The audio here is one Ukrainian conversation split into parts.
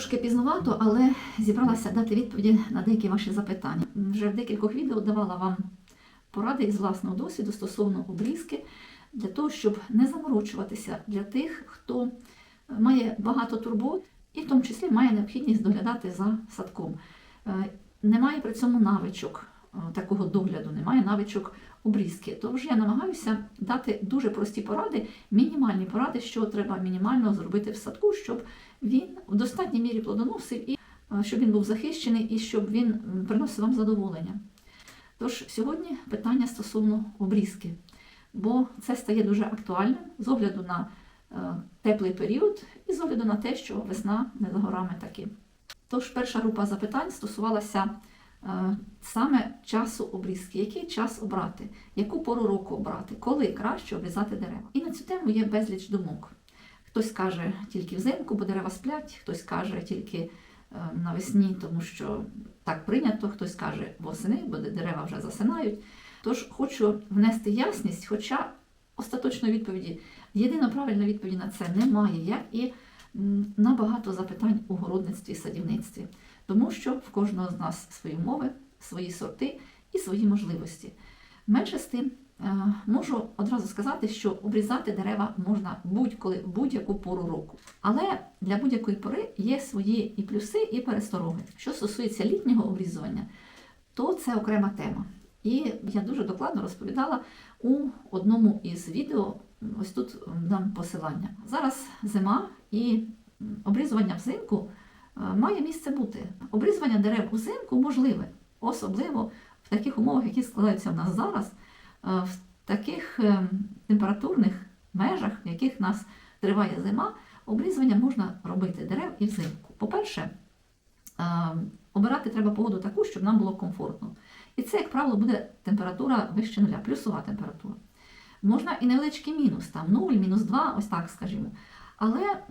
Трошки пізновато, але зібралася дати відповіді на деякі ваші запитання. Вже в декількох відео давала вам поради із власного досвіду стосовно обрізки для того, щоб не заморочуватися для тих, хто має багато турбот і в тому числі має необхідність доглядати за садком. Е, Немає при цьому навичок е, такого догляду, немає навичок обрізки. Тож я намагаюся дати дуже прості поради, мінімальні поради, що треба мінімально зробити в садку, щоб він в достатній мірі плодоносив і е, щоб він був захищений і щоб він приносив вам задоволення. Тож сьогодні питання стосовно обрізки, бо це стає дуже актуальним з огляду на е, теплий період і з огляду на те, що весна не за горами таки. Тож перша група запитань стосувалася саме часу обрізки. Який час обрати, яку пору року обрати, коли краще обрізати дерева. І на цю тему є безліч думок. Хтось каже тільки взимку, бо дерева сплять, хтось каже тільки е, навесні, тому що так прийнято, хтось каже восени, бо дерева вже засинають. Тож хочу внести ясність, хоча остаточної відповіді, єдино правильної відповіді на це немає, як і на багато запитань у городництві садівництві, тому що в кожного з нас свої умови, свої сорти і свої можливості. Менше з тим, е, можу одразу сказати, що обрізати дерева можна будь-коли, будь-яку пору року. Але для будь-якої пори є свої і плюси, і перестороги. Що стосується літнього обрізування, то це окрема тема. І я дуже докладно розповідала у одному із відео. Ось тут дам посилання. Зараз зима і обрізування взимку е, має місце бути. Обрізування дерев взимку можливе, особливо в таких умовах, які складаються в нас зараз, е, в таких е, температурних межах, в яких нас триває зима, обрізування можна робити дерев і взимку. По-перше, обирати треба погоду таку, щоб нам було комфортно. І це, як правило, буде температура вище нуля, плюсова температура. Можна і невеличкий мінус, там 0, мінус 2, ось так скажімо. Але,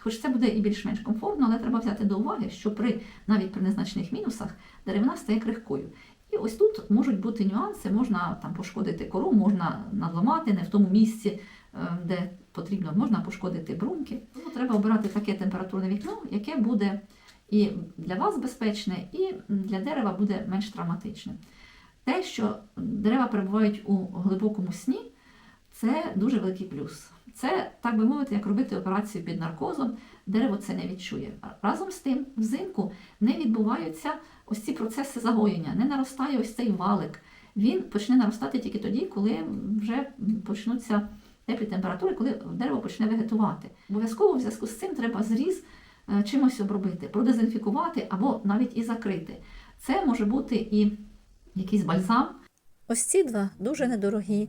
хоч це буде і більш-менш комфортно, але треба взяти до уваги, що при навіть при незначних мінусах деревина стає крихкою. І ось тут можуть бути нюанси, можна там пошкодити кору, можна надламати не в тому місці, е, де потрібно, можна пошкодити бруньки. Тому треба обирати таке температурне вікно, яке буде і для вас безпечне, і для дерева буде менш травматичним. Те, що дерева перебувають у глибокому сні, це дуже великий плюс. Це, так би мовити, як робити операцію під наркозом, дерево це не відчує. Разом з тим, взимку не відбуваються ось ці процеси загоєння, не наростає ось цей валик. Він почне наростати тільки тоді, коли вже почнуться теплі температури, коли дерево почне вегетувати. Обов'язково в зв'язку з цим треба зріз е, чимось обробити, продезінфікувати або навіть і закрити. Це може бути і якийсь бальзам. Ось ці два дуже недорогі.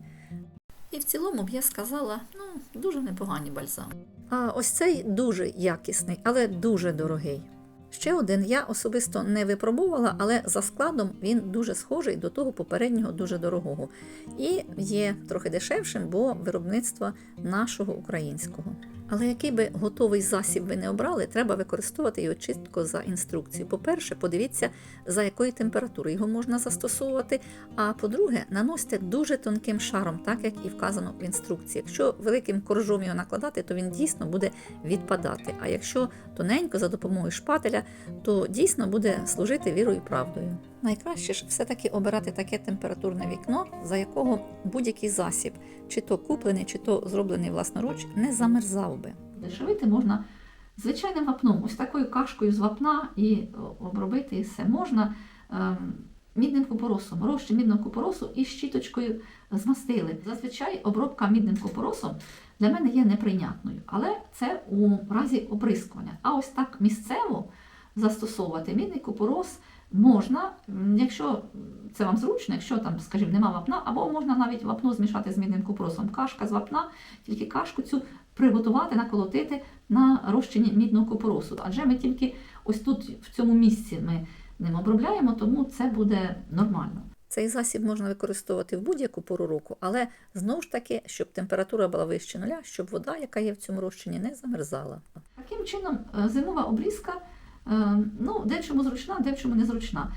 І в цілому б я сказала, ну, дуже непогані бальзами. А ось цей дуже якісний, але дуже дорогий. Ще один я особисто не випробувала, але за складом він дуже схожий до того попереднього дуже дорогого. І є трохи дешевшим, бо виробництва нашого українського. Але який би готовий засіб ви не обрали, треба використовувати його чітко за інструкцією. По-перше, подивіться, за якої температури його можна застосовувати. А по-друге, наносьте дуже тонким шаром, так як і вказано в інструкції. Якщо великим коржом його накладати, то він дійсно буде відпадати. А якщо тоненько за допомогою шпателя, то дійсно буде служити вірою і правдою. Найкраще ж все-таки обирати таке температурне вікно, за якого будь-який засіб, чи то куплений, чи то зроблений власноруч, не замерзав би. Дешевити можна звичайним вапном, ось такою кашкою з вапна і обробити і все. Можна ем, мідним купоросом, розчин мідного купоросу і щіточкою змастили. Зазвичай обробка мідним купоросом для мене є неприйнятною, але це у разі оприскування. А ось так місцево застосовувати мідний купорос можна, якщо це вам зручно, якщо там, скажімо, нема вапна, або можна навіть вапно змішати з мідним купоросом. Кашка з вапна, тільки кашку цю приготувати, наколотити на розчині мідного купоросу. Адже ми тільки ось тут, в цьому місці, ми ним обробляємо, тому це буде нормально. Цей засіб можна використовувати в будь-яку пору року, але знову ж таки, щоб температура була вище нуля, щоб вода, яка є в цьому розчині, не замерзала. Таким чином, е, зимова обрізка ну, дечому зручна, дечому не зручна.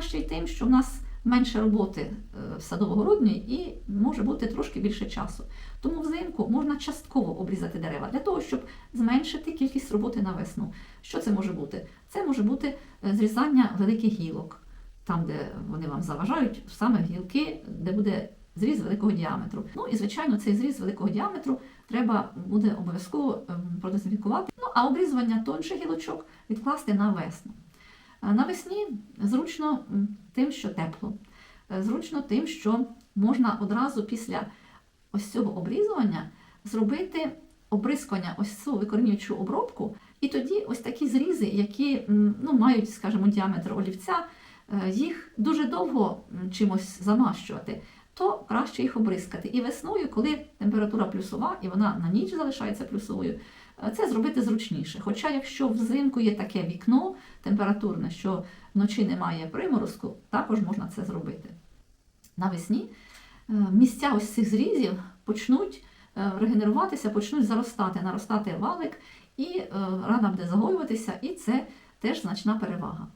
Ще й тим, що в нас менше роботи е, садово-городньої і може бути трошки більше часу. Тому взимку можна частково обрізати дерева для того, щоб зменшити кількість роботи на весну. Що це може бути? Це може бути е, зрізання великих гілок, там, де вони вам заважають, саме гілки, де буде зріз великого діаметру. Ну і звичайно, цей зріз великого діаметру треба буде обов'язково ем, продезінфікувати. Ну а обрізування тонших гілочок відкласти на весну. Е, Навесні зручно тим, що тепло, Е, зручно тим, що можна одразу після ось цього обрізування зробити обрискування, ось цю викорінюючу обробку, і тоді ось такі зрізи, які ну, мають, скажімо, діаметр олівця, е, їх дуже довго чимось замащувати, то краще їх обрискати. І весною, коли температура плюсова і вона на ніч залишається плюсовою, е, це зробити зручніше. Хоча, якщо взимку є таке вікно температурне, що вночі немає приморозку, також можна це зробити. Навесні е, місця ось цих зрізів почнуть е, регенеруватися, почнуть заростати, наростати валик, і рана буде загоюватися, і це теж значна перевага.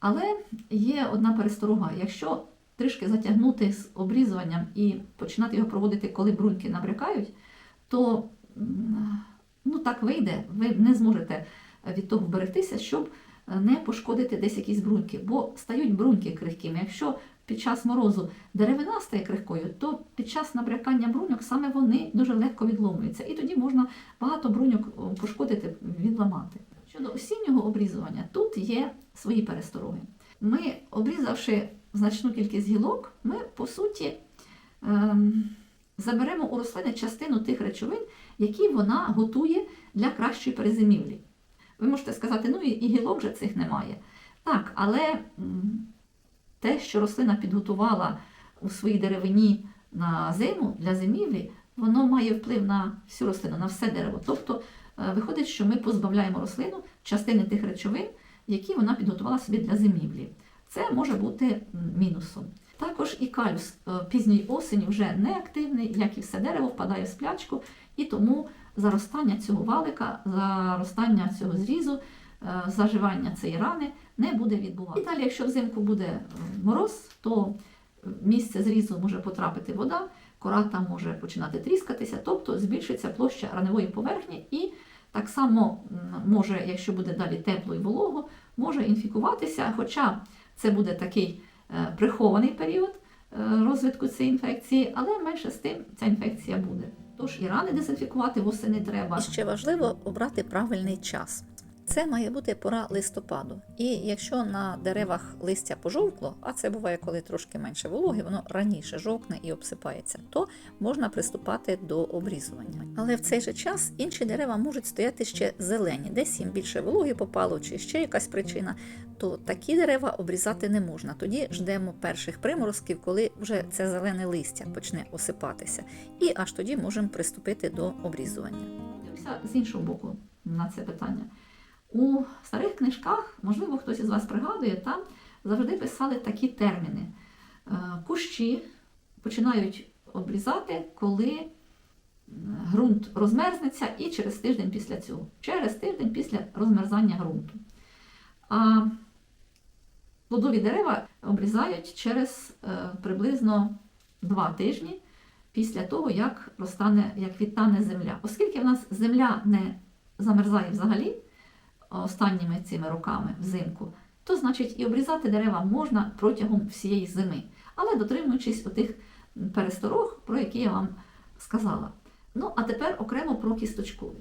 Але є одна пересторога. Якщо трішки затягнути з обрізуванням і починати його проводити, коли бруньки набрякають, то ну, так вийде, ви не зможете від того вберегтися, щоб е, не пошкодити десь якісь бруньки, бо стають бруньки крихкими. Якщо під час морозу деревина стає крихкою, то під час набрякання бруньок саме вони дуже легко відломуються. І тоді можна багато бруньок пошкодити, відламати. Щодо осіннього обрізування, тут є свої перестороги. Ми, обрізавши значну кількість гілок, ми по суті ем, заберемо у рослини частину тих речовин, які вона готує для кращої перезимівлі. Ви можете сказати, ну і, гілок же цих немає. Так, але те, що рослина підготувала у своїй деревині на зиму для зимівлі, воно має вплив на всю рослину, на все дерево. Тобто е, виходить, що ми позбавляємо рослину частини тих речовин, які вона підготувала собі для зимівлі. Це може бути мінусом. Також і калюс е, пізньої осені вже не активний, як і все дерево, впадає в сплячку, і тому заростання цього валика, заростання цього зрізу, е, заживання цієї рани не буде відбуватися. І далі, якщо взимку буде е, мороз, то місце зрізу може потрапити вода, кора там може починати тріскатися, тобто збільшиться площа раневої поверхні і так само може, якщо буде далі тепло і волого, може інфікуватися, хоча це буде такий е, прихований період е, розвитку цієї інфекції, але менше з тим ця інфекція буде. Тож і рани дезінфікувати восени треба. І ще важливо обрати правильний час. Це має бути пора листопаду. І якщо на деревах листя пожовкло, а це буває, коли трошки менше вологи, воно раніше жовкне і обсипається, то можна приступати до обрізування. Але в цей же час інші дерева можуть стояти ще зелені, десь їм більше вологи попало, чи ще якась причина, то такі дерева обрізати не можна. Тоді ждемо перших приморозків, коли вже це зелене листя почне осипатися. І аж тоді можемо приступити до обрізування. З іншого боку на це питання. У старих книжках, можливо, хтось із вас пригадує, там завжди писали такі терміни. Е, Кущі починають обрізати, коли ґрунт розмерзнеться, і через тиждень після цього. Через тиждень після розмерзання ґрунту. А плодові дерева обрізають через е, приблизно два тижні після того, як розтане, як відтане земля. Оскільки в нас земля не замерзає взагалі останніми цими роками взимку, то значить і обрізати дерева можна протягом всієї зими, але дотримуючись отих пересторог, про які я вам сказала. Ну, а тепер окремо про кісточкові.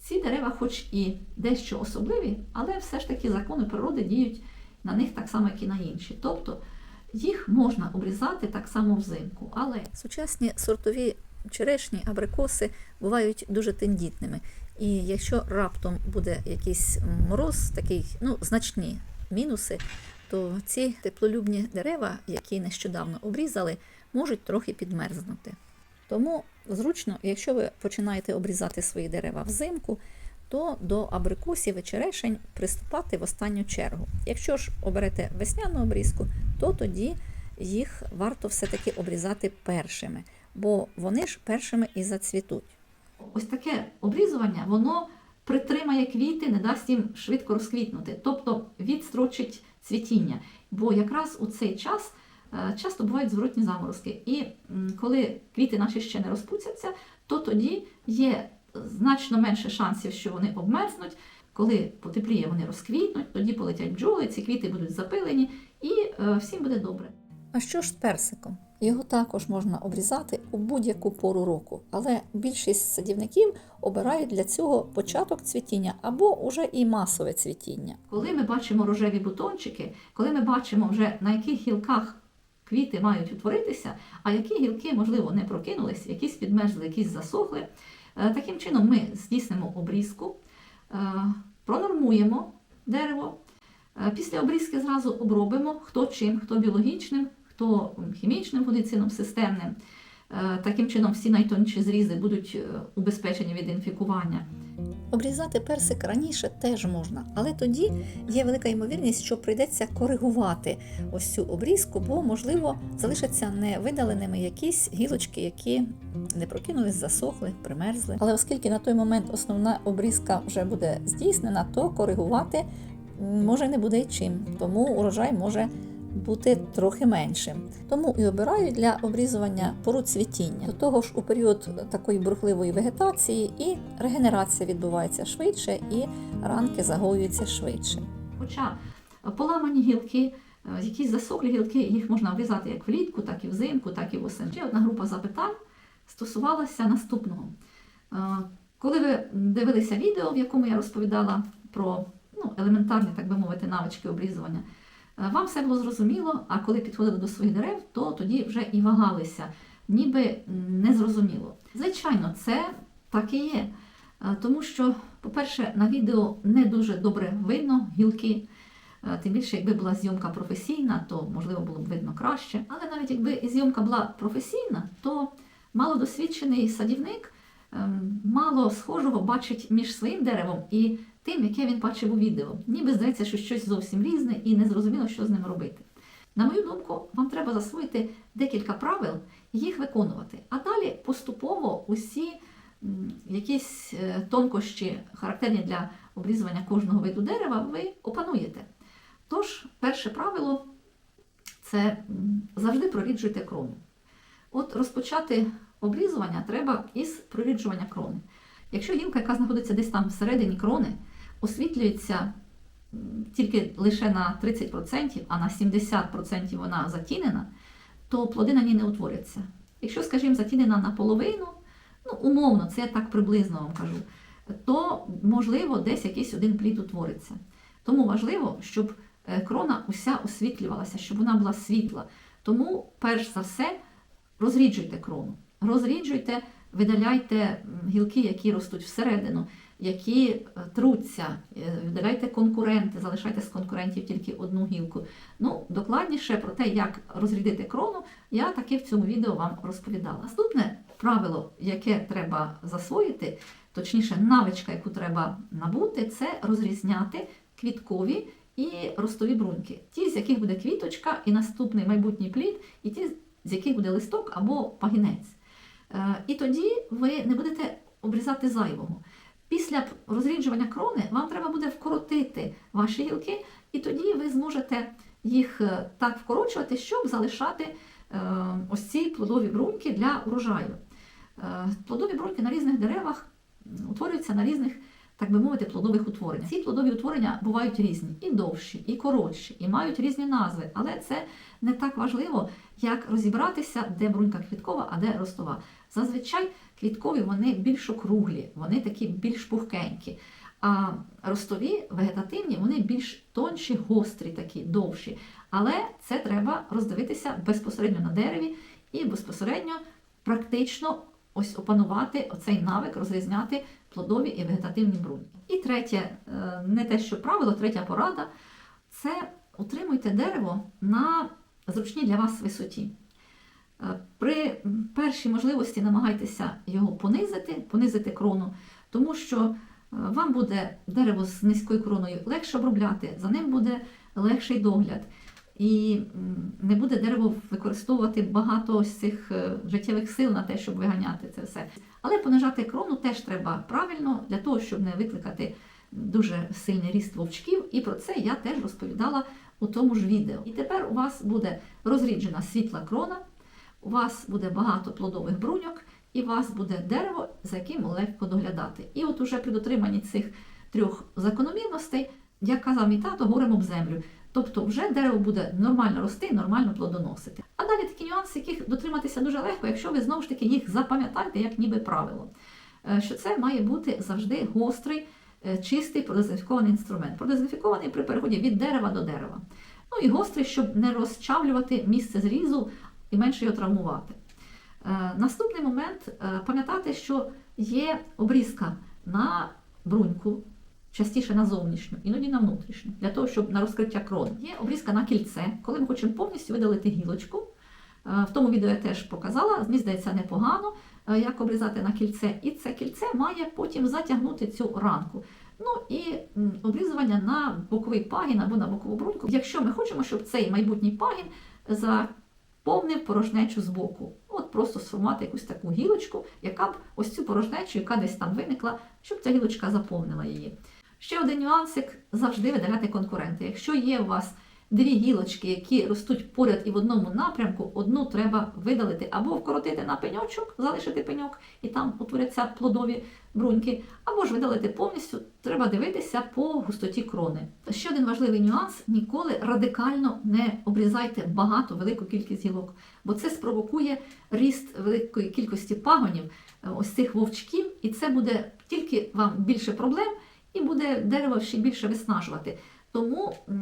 Ці дерева, хоч і дещо особливі, але все ж таки закони природи діють на них так само, як і на інші. Тобто їх можна обрізати так само взимку. Але Сучасні сортові черешні, абрикоси бувають дуже тендітними. І якщо раптом буде якийсь мороз, такий ну, значні мінуси, то ці теплолюбні дерева, які нещодавно обрізали, можуть трохи підмерзнути. Тому зручно, якщо ви починаєте обрізати свої дерева взимку, то до абрикосів і черешень приступати в останню чергу. Якщо ж оберете весняну обрізку, то тоді їх варто все-таки обрізати першими, бо вони ж першими і зацвітуть. Ось таке обрізування, воно притримає квіти, не дасть їм швидко розквітнути, тобто відстрочить цвітіння. Бо якраз у цей час е, часто бувають зворотні заморозки. І коли квіти наші ще не розпуцяться, то тоді є значно менше шансів, що вони обмерзнуть. Коли потепліє, вони розквітнуть, тоді полетять бджоли, ці квіти будуть запилені, і е, всім буде добре. А що ж з персиком? Його також можна обрізати у будь-яку пору року, але більшість садівників обирають для цього початок цвітіння або уже і масове цвітіння. Коли ми бачимо рожеві бутончики, коли ми бачимо вже на яких гілках квіти мають утворитися, а які гілки, можливо, не прокинулись, якісь підмерзли, якісь засохли, е, таким чином ми здійснимо обрізку, е, пронормуємо дерево. Е, Після обрізки зразу обробимо хто чим, хто біологічним, хто хімічним фунгіцидом системним. Е, Таким чином всі найтонші зрізи будуть е, убезпечені від інфікування. Обрізати персик раніше теж можна, але тоді є велика ймовірність, що прийдеться коригувати ось цю обрізку, бо, можливо, залишаться невидаленими якісь гілочки, які не прокинулись, засохли, примерзли. Але оскільки на той момент основна обрізка вже буде здійснена, то коригувати може не буде чим, тому урожай може бути трохи меншим. Тому і обираю для обрізування пору цвітіння. До того ж, у період такої бурхливої вегетації і регенерація відбувається швидше, і ранки загоюються швидше. Хоча поламані гілки, е, якісь засохлі гілки, їх можна обрізати як влітку, так і взимку, так і восени. Ще одна група запитань стосувалася наступного. Е, Коли ви дивилися відео, в якому я розповідала про ну, елементарні, так би мовити, навички обрізування, вам все було зрозуміло, а коли підходили до своїх дерев, то тоді вже і вагалися, ніби незрозуміло. Звичайно, це так і є. Е, Тому що, по-перше, на відео не дуже добре видно гілки. Е, Тим більше, якби була зйомка професійна, то можливо було б видно краще. Але навіть якби зйомка була професійна, то малодосвідчений садівник ем, мало схожого бачить між своїм деревом і тим, яке він бачив у відео. Ніби здається, що щось зовсім різне і незрозуміло, що з ним робити. На мою думку, вам треба засвоїти декілька правил і їх виконувати. А далі поступово усі якісь е, тонкощі, характерні для обрізування кожного виду дерева, ви опануєте. Тож, перше правило це завжди проріджуйте крону. От розпочати обрізування треба із проріджування крони. Якщо гілка, яка знаходиться десь там всередині крони, освітлюється тільки лише на 30%, а на 70% вона затінена, то плоди на ній не утворяться. Якщо, скажімо, затінена наполовину, ну, умовно, це я так приблизно вам кажу, то можливо десь якийсь один плід утвориться. Тому важливо, щоб е, крона уся освітлювалася, щоб вона була світла. Тому, перш за все, розріджуйте крону. Розріджуйте, видаляйте гілки, які ростуть всередину, які е, труться, е, конкуренти, залишайте з конкурентів тільки одну гілку. Ну, докладніше про те, як розрядити крону, я таки в цьому відео вам розповідала. Наступне правило, яке треба засвоїти, точніше, навичка, яку треба набути, це розрізняти квіткові і ростові бруньки. Ті, з яких буде квіточка і наступний майбутній плід, і ті, з яких буде листок або пагінець. Е, І тоді ви не будете обрізати зайвого. Після розріджування крони вам треба буде вкоротити ваші гілки, і тоді ви зможете їх е, так вкорочувати, щоб залишати е, ось ці плодові бруньки для урожаю. Е, Плодові бруньки на різних деревах утворюються на різних, так би мовити, плодових утвореннях. Ці плодові утворення бувають різні, і довші, і коротші, і мають різні назви, але це не так важливо, як розібратися, де брунька квіткова, а де ростова. Зазвичай квіткові вони більш округлі, вони такі більш пухкенькі. А ростові, вегетативні, вони більш тонші, гострі, такі, довші. Але це треба роздивитися безпосередньо на дереві і безпосередньо практично ось опанувати оцей навик, розрізняти плодові і вегетативні бруньки. І третє, е, не те, що правило, третя порада це утримуйте дерево на зручній для вас висоті. Е, При першій можливості намагайтеся його понизити, понизити крону, тому що е, вам буде дерево з низькою кроною легше обробляти, за ним буде легший догляд. І не буде дерево використовувати багато ось цих е, життєвих сил на те, щоб виганяти це все. Але понижати крону теж треба правильно для того, щоб не викликати дуже сильний ріст вовчків. І про це я теж розповідала у тому ж відео. І тепер у вас буде розріджена світла крона, у вас буде багато плодових бруньок, і у вас буде дерево, за яким легко доглядати. І от уже при дотриманні цих трьох закономірностей, як казав мій тато, горем об землю. Тобто вже дерево буде нормально рости, нормально плодоносити. А далі такі нюанси, яких дотриматися дуже легко, якщо ви знову ж таки їх запам'ятаєте як ніби правило. Е, Що це має бути завжди гострий, чистий продезінфікований інструмент. Продезінфікований при переході від дерева до дерева. Ну і гострий, щоб не розчавлювати місце зрізу і менше його травмувати. Е, Наступний момент е, пам'ятати, що є обрізка на бруньку, частіше на зовнішню, іноді на внутрішню, для того, щоб на розкриття крон. Є обрізка на кільце, коли ми хочемо повністю видалити гілочку. Е, В тому відео я теж показала, мені здається, непогано, е, як обрізати на кільце. І це кільце має потім затягнути цю ранку. Ну і обрізування на боковий пагін або на бокову бруньку, якщо ми хочемо, щоб цей майбутній пагін заповнив порожнечу з боку. От просто сформувати якусь таку гілочку, яка б ось цю порожнечу, яка десь там виникла, щоб ця гілочка заповнила її. Ще один нюансик завжди видаляти конкуренти. Якщо є у вас дві гілочки, які ростуть поряд і в одному напрямку, одну треба видалити або вкоротити на пеньочок, залишити пеньок, і там утворяться плодові бруньки, або ж видалити повністю, треба дивитися по густоті крони. Ще один важливий нюанс: ніколи радикально не обрізайте багато, велику кількість гілок, бо це спровокує ріст великої кількості пагонів, е, ось цих вовчків, і це буде тільки вам більше проблем, і буде дерево ще більше виснажувати. Тому, е,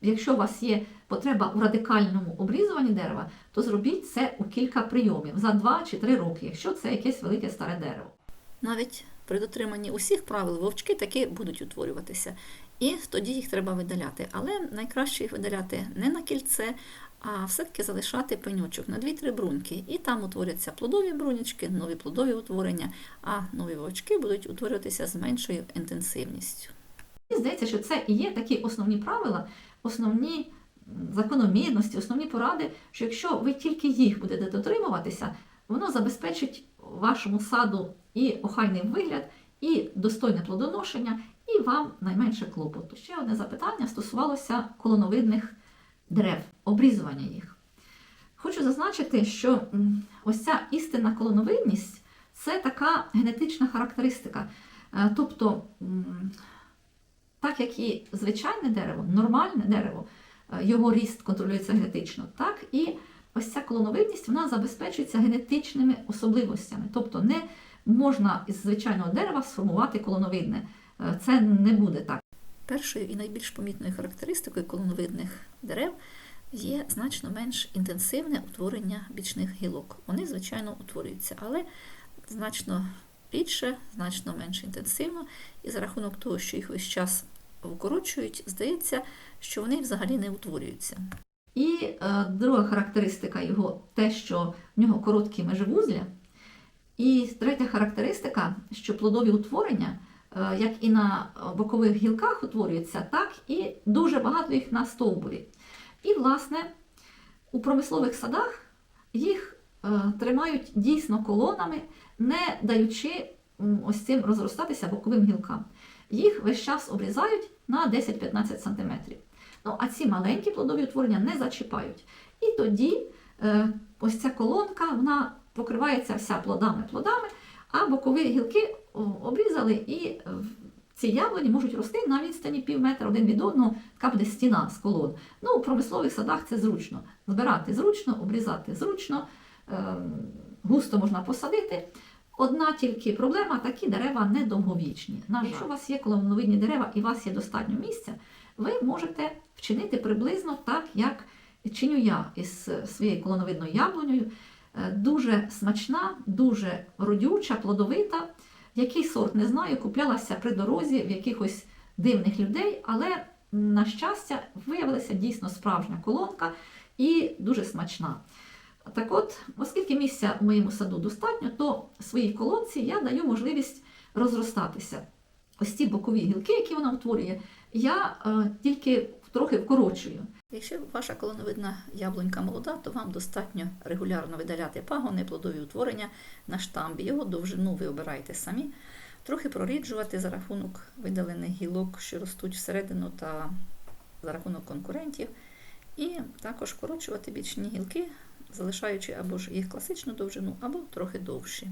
якщо у вас є потреба у радикальному обрізуванні дерева, то зробіть це у кілька прийомів за 2 чи 3 роки, якщо це якесь велике старе дерево. Навіть при дотриманні усіх правил вовчки таки будуть утворюватися. І тоді їх треба видаляти. Але найкраще їх видаляти не на кільце, а все-таки залишати пеньочок на 2-3 бруньки. І там утворяться плодові брунячки, нові плодові утворення, а нові вовчки будуть утворюватися з меншою інтенсивністю. Мені здається, що це і є такі основні правила, основні закономірності, основні поради, що якщо ви тільки їх будете дотримуватися, воно забезпечить вашому саду і охайний вигляд, і достойне плодоношення, і вам найменше клопоту. Ще одне запитання стосувалося колоновидних дерев, обрізування їх. Хочу зазначити, що ось ця істинна колоновидність це така генетична характеристика. Е, Тобто, так як і звичайне дерево, нормальне дерево, е, його ріст контролюється генетично, так і ось ця колоновидність вона забезпечується генетичними особливостями. Тобто не можна із звичайного дерева сформувати колоновидне. Е, Це не буде так. Першою і найбільш помітною характеристикою колоновидних дерев є значно менш інтенсивне утворення бічних гілок. Вони, звичайно, утворюються, але значно рідше, значно менш інтенсивно, і за рахунок того, що їх весь час укорочують, здається, що вони взагалі не утворюються. І е, друга характеристика його те, що в нього короткі межевузля. І третя характеристика, що плодові утворення, е, як і на бокових гілках утворюються, так і дуже багато їх на стовбурі. І, власне, у промислових садах їх е, тримають дійсно колонами, не даючи ось цим розростатися боковим гілкам. Їх весь час обрізають на 10-15 см. Ну, а ці маленькі плодові утворення не зачіпають. І тоді е, ось ця колонка вона покривається вся плодами плодами, а бокові гілки обрізали, і е, ці яблуні можуть рости на відстані пів метра один від одного, така буде стіна з колон. Ну, у промислових садах це зручно. Збирати зручно, обрізати зручно, е, густо можна посадити. Одна тільки проблема, такі дерева недовговічні. Якщо у вас є колоновидні дерева і у вас є достатньо місця, ви можете вчинити приблизно так, як чиню я із своєю колоновидною яблунею. Е, Дуже смачна, дуже родюча, плодовита. Який сорт не знаю, куплялася при дорозі в якихось дивних людей, але на щастя виявилася дійсно справжня колонка і дуже смачна. Так от, оскільки місця в моєму саду достатньо, то своїй колонці я даю можливість розростатися. Ось ці бокові гілки, які вона утворює, я е, тільки трохи вкорочую. Якщо ваша колоновидна яблунька молода, то вам достатньо регулярно видаляти пагони, плодові утворення на штамбі. Його довжину ви обираєте самі. Трохи проріджувати за рахунок видалених гілок, що ростуть всередину та за рахунок конкурентів, і також вкорочувати бічні гілки, залишаючи або ж їх класичну довжину, або трохи довші.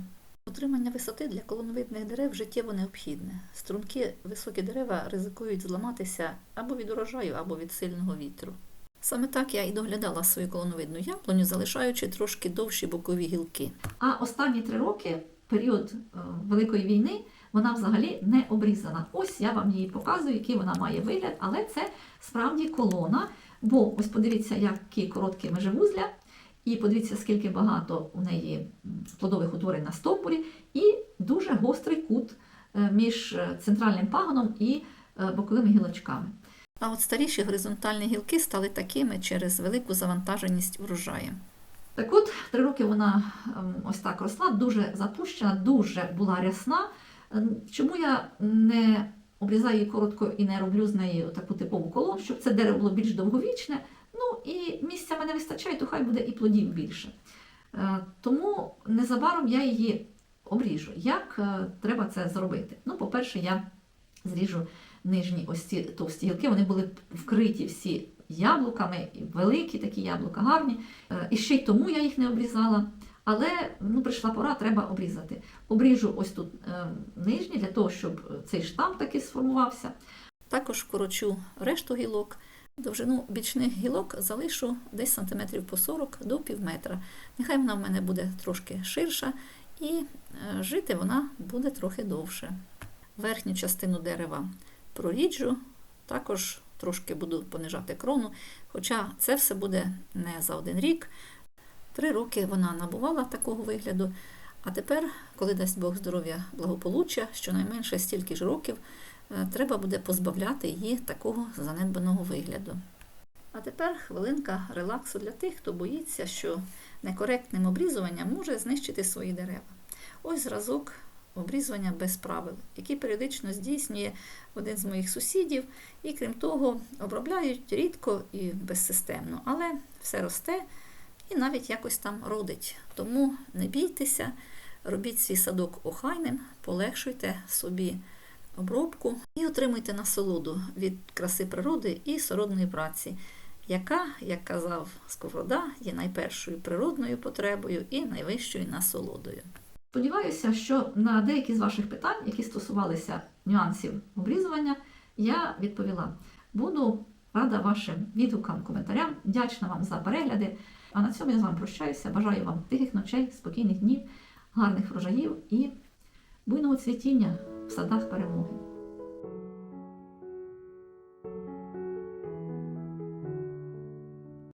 Утримання висоти для колоновидних дерев життєво необхідне. Струнки високі дерева ризикують зламатися або від урожаю, або від сильного вітру. Саме так я і доглядала свою колоновидну яблуню, залишаючи трошки довші бокові гілки. А останні три роки, період е, Великої війни, вона взагалі не обрізана. Ось я вам її показую, який вона має вигляд, але це справді колона. Бо ось подивіться, які короткі межевузля, і подивіться, скільки багато у неї плодових утворень на стовбурі, і дуже гострий кут е, між е, центральним пагоном і е, боковими гілочками. А от старіші горизонтальні гілки стали такими через велику завантаженість врожаєм. Так от, три роки вона ем, ось так росла, дуже запущена, дуже була рясна. Ем, Чому я не обрізаю її коротко і не роблю з неї таку типову колону, щоб це дерево було більш довговічне. Ну і місця мене вистачає, то хай буде і плодів більше. Е, Тому незабаром я її обріжу. Як е, треба це зробити? Ну, по-перше, я зріжу нижні ось ці товсті гілки, вони були вкриті всі яблуками, великі такі яблука гарні. Е, І ще й тому я їх не обрізала. Але ну, прийшла пора, треба обрізати. Обріжу ось тут нижні для того, щоб цей штамп таки сформувався. Також вкорочу решту гілок. Довжину бічних гілок залишу десь сантиметрів по 40 до пів метра. Нехай вона в мене буде трошки ширша, і е, жити вона буде трохи довше. Верхню частину дерева проріджу, також трошки буду понижати крону, хоча це все буде не за один рік. Три роки вона набувала такого вигляду. А тепер, коли дасть Бог здоров'я благополуччя, щонайменше стільки ж років, треба буде позбавляти її такого занедбаного вигляду. А тепер хвилинка релаксу для тих, хто боїться, що некоректним обрізуванням може знищити свої дерева. Ось зразок обрізування без правил, який періодично здійснює один з моїх сусідів, і крім того, обробляють рідко і безсистемно, але все росте і навіть якось там родить. Тому не бійтеся, робіть свій садок охайним, полегшуйте собі обробку і отримуйте насолоду від краси природи і сородної праці, яка, як казав Сковорода, є найпершою природною потребою і найвищою насолодою. Сподіваюся, що на деякі з ваших питань, які стосувалися нюансів обрізування, я відповіла. Буду рада вашим відгукам, коментарям, вдячна вам за перегляди. А на цьому я з вами прощаюся. Бажаю вам тихих ночей, спокійних днів, гарних врожаїв і буйного цвітіння в садах перемоги.